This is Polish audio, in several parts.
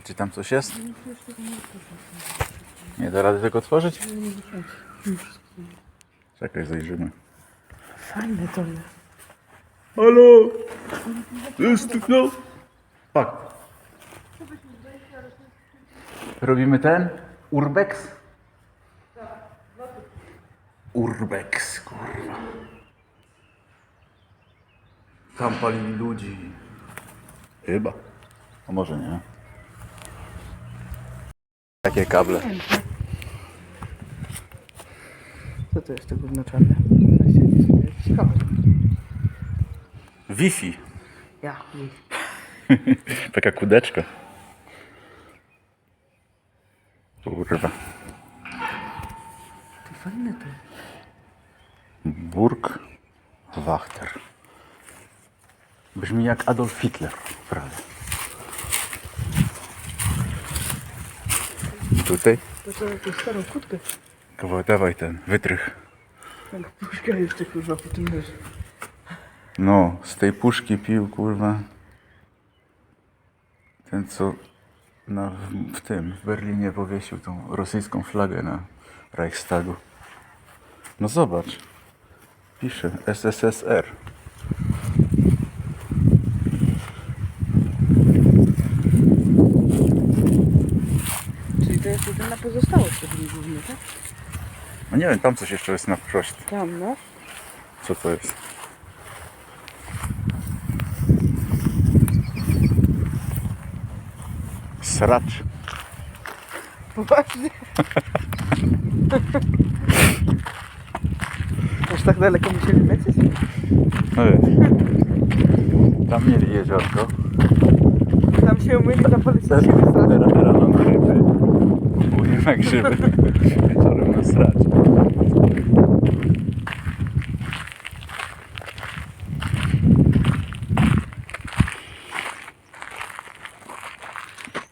Czy tam coś jest? Nie da rady tego otworzyć? Czekaj, zajrzymy. Fajne to jest. Halo! Jest tu kto? Pak. Robimy ten? Urbex? Urbex, kurwa. Tam palili ludzi. Chyba. A może nie. Takie kable. Co to jest to gówno czarne? Ciekawe. Wi-Fi. Ja. Taka kudeczka. Kurwa. To fajne to. Burg Wachter. Brzmi jak Adolf Hitler, prawie. Tutaj? To są jakąś starą kutkę. Kawałek, dawaj ten, wytrych. Tak, puszka jeszcze kurwa po tym leży. No, z tej puszki pił, kurwa. Ten, co na, w, w tym, w Berlinie powiesił tą rosyjską flagę na Reichstagu. No zobacz. Pisze SSSR. Jest jedyna pozostałość tego głównie, tak? No nie wiem, tam coś jeszcze jest na wprost. Tam, no. Co to jest? Sracz. Poważnie. Aż tak daleko musieli lecieć? No wiesz. Tam mieli jeziorko. Tam się umyli na policji Teraz, teraz gryby. Mówimy grzyby. Wieczorem na sracz.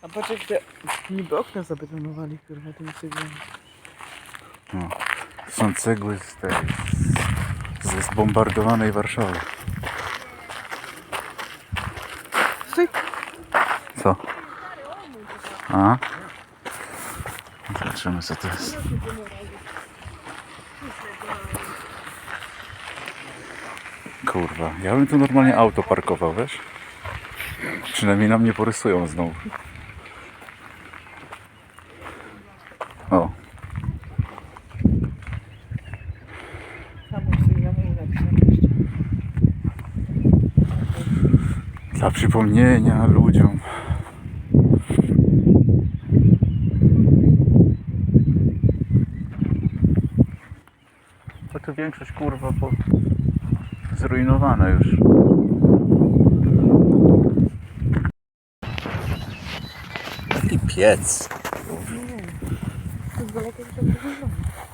A patrz jak te niby okna zabetonowali kurwa tymi cegłami. No. Są cegły z tej, ze zbombardowanej Warszawy. Stój! Co? A? Zobaczymy co to jest. Kurwa, ja bym tu normalnie auto parkował, wiesz? Przynajmniej nam nie porysują znowu. O, dla przypomnienia ludziom. To większość kurwa po... zrujnowana już. Taki piec.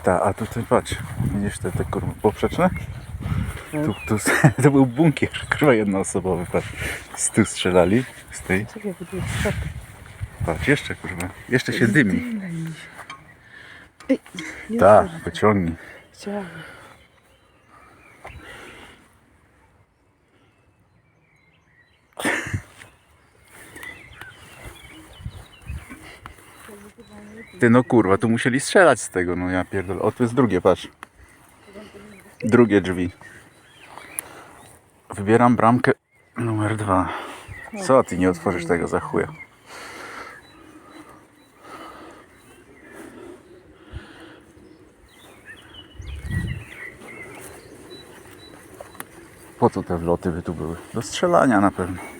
Ta, a tutaj patrz, widzisz te, te kurwa poprzeczne? Tu, tu, to był bunkier, kurwa jednoosobowy, patrz. Z tu strzelali, z tej. Patrz, jeszcze kurwa, jeszcze się dymi. Tak. Chciałabym. Ty no kurwa, tu musieli strzelać z tego, no ja pierdolę. O, tu jest drugie, patrz. Drugie drzwi. Wybieram bramkę numer dwa. Co ty nie otworzysz tego za chuja? Po co te wloty by tu były? Do strzelania na pewno.